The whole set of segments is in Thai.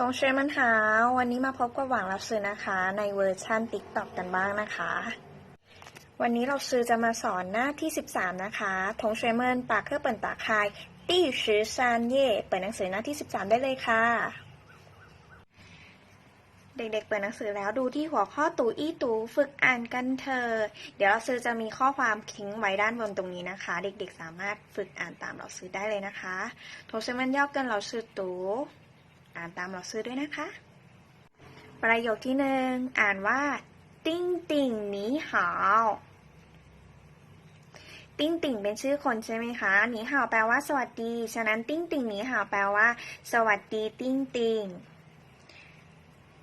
ทงเชมันหาวันนี้มาพบกับหวังรับซื้อนะคะ ในเวอร์ชั่นติ๊กต็อกกันบ้างนะคะ วันนี้เราซื้อจะมาสอนหน้าที่ 13 นะคะทงเชยเมินปากเครื่องเปิดตาคายตี้ชือซานเย่เปิดหนังสือหน้าที่ 13 ได้เลยค่ะ เด็กๆ เปิดหนังสือแล้วดูที่หัวข้อตูอี้ตูฝึกอ่านกันเถอะเดี๋ยวเราซื้อจะมีข้อความทิ้งไว้ด้านบนตรงนี้นะคะ เด็กๆ สามารถฝึกอ่านตามเราซื้อได้เลยนะคะทงเชยเมินย่อเกินเราซื้อตู อ่านตามเราซื้อด้วยนะคะ ประโยคที่หนึ่งอ่านว่า ติ้งติ่งหนีหาวติ้งติ่งเป็นชื่อคนใช่ไหมคะ หนีหาวแปลว่าสวัสดี ฉะนั้นติ้งติ่งหนีหาวแปลว่า สวัสดีติ้งติ่ง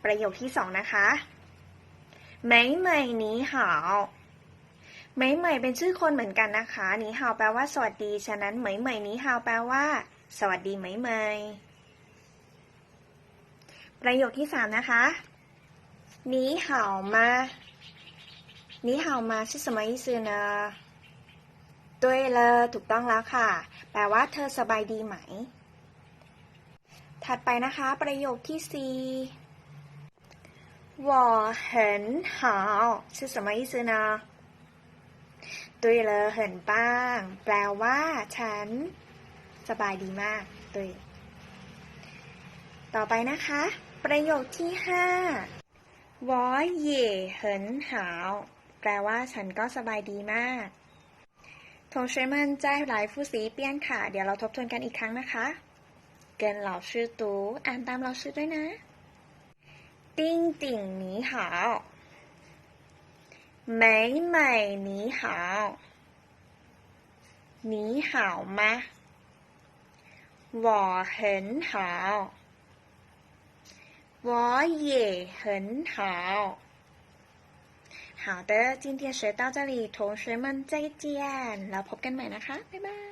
ประโยคที่สองนะคะเหมยเหมหนีหาวเหมยเหมเป็นชื่อคนเหมือนกันนะคะหนีหาวแปลว่าสวัสดี ฉะนั้นเหมยเหมหนีหาวแปลว่า สวัสดีเหมยเหม ประโยคที่สามนะคะ你好吗你好吗是什么意思呢对了ถูกต้องแล้วค่ะ แปลว่าเธอสบายดีไหม ถัดไปนะคะ ประโยคที่สี่我很好是什么意思呢对了很棒แปลว่า ฉัน สบายดีมาก对ต่อไปนะคะ ประโยคที่ห้า我也很好แปลว่าฉันก็สบายดีมาก同学们再来复习一遍ค่ะ เดี๋ยวเราทบทวนกันอีกครั้งนะคะเกินเหล่าชื่อตูอ่านตามเราชื่อด้วยนะ ติ้งติ่งหนีหาว美美你好你好吗我很好 我也很好。好的，今天学到这里，同学们再见，แล้วพบกันใหม่นะคะ บ๊ายบาย